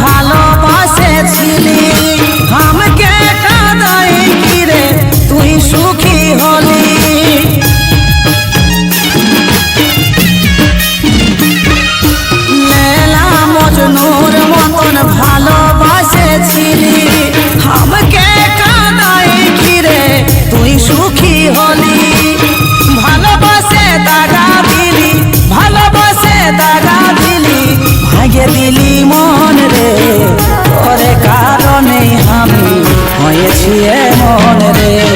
ভালোবাসেছিলি। আমাকে কাদাই কিরে তুই সুখী হলি। মেলা মজনুর মতন ভালোবাসেছিলি। আমাকে কাদাই কিরে তুই সুখী হলি। ভালোবাসে দাগা দিলি, ভালোবাসে দাগা দিলি। ভাগে wanted it